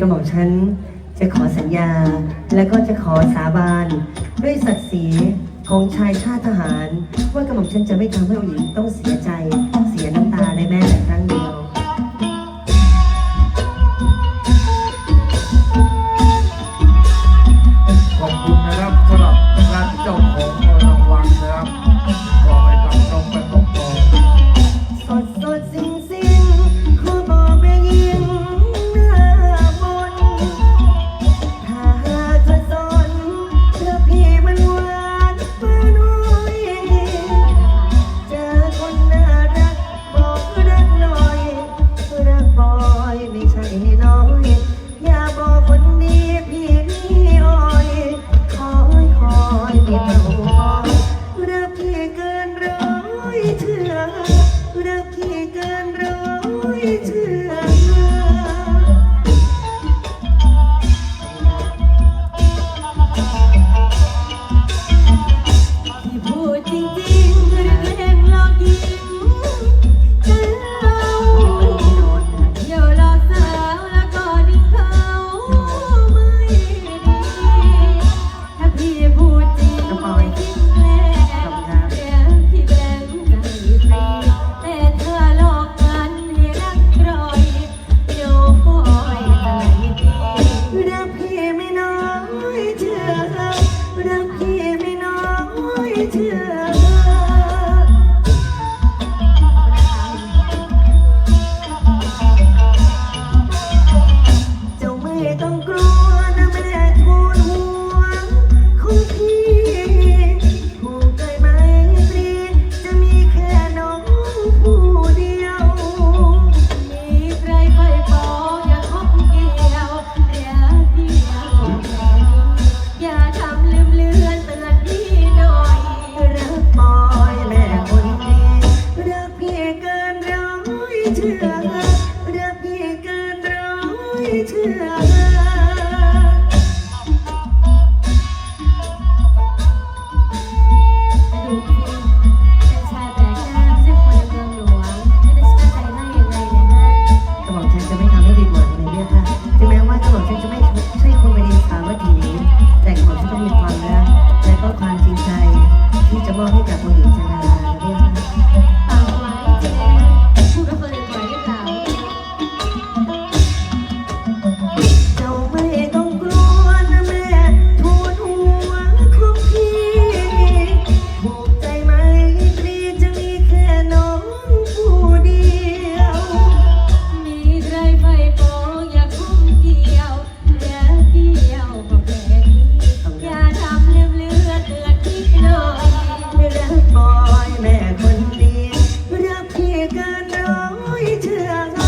กระหม่อมฉันจะขอสัญญาและก็จะขอสาบานด้วยศักดิ์ศรีของชายชาติทหาร ว่ากระหม่อมฉันจะไม่ทำให้ผู้หญิงต้องเสียใจ เสียน้ำตาในแม้แต่ครั้งเดียว อยเชื่อ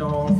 มื่